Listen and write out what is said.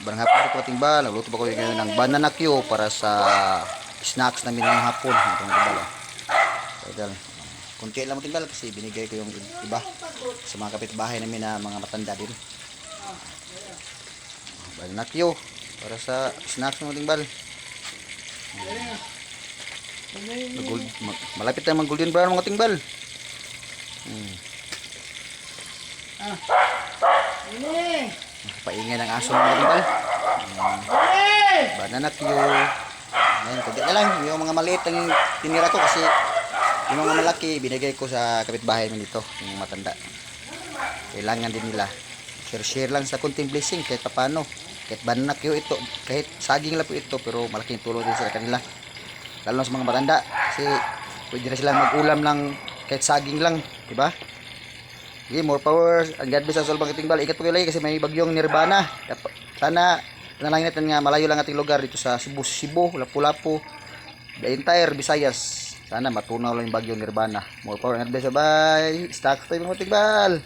Barang hapon ko timbal, nagluto pa ko ngayon ng banana Q para sa snacks namin ngayong hapon. Ito timbal. oh. Idol. Kunti lang timbal kasi binigay ko yung iba sa mga kapitbahay namin na mga matanda din. Banana Q para sa snacks mo timbal. Mag- malapit na mag golden brown mga timbal. Hmm. Ini. Paingay ng aso mga timbal. Eh. Banana Q. Ngayon, kagaya na lang. Yung mga maliit ang tinira ko kasi yung mga malaki binigay ko sa kapitbahay namin dito. Yung matanda. Kailangan din nila. Share-share lang sa kunting blessing kahit papano. Kahit banana Q ito. Kahit saging lang po ito pero malaking tulong din sa kanila. Lalo na sa mga matanda. Kasi pwede na silang mag-ulam ng kahit saging lang. Diba? Sige, more power. Ang God bless sa Solbang Itingbal. Ingat po kayo lagi kasi may bagyong Nirvana. Sana, nanalangin natin nga malayo lang ating lugar dito sa Cebu, Cebu, Lapu-Lapu, the entire Visayas. Sana matunaw lang yung bagyong Nirvana. More power. God bless. Bye. Stack tayo mga Itingbal.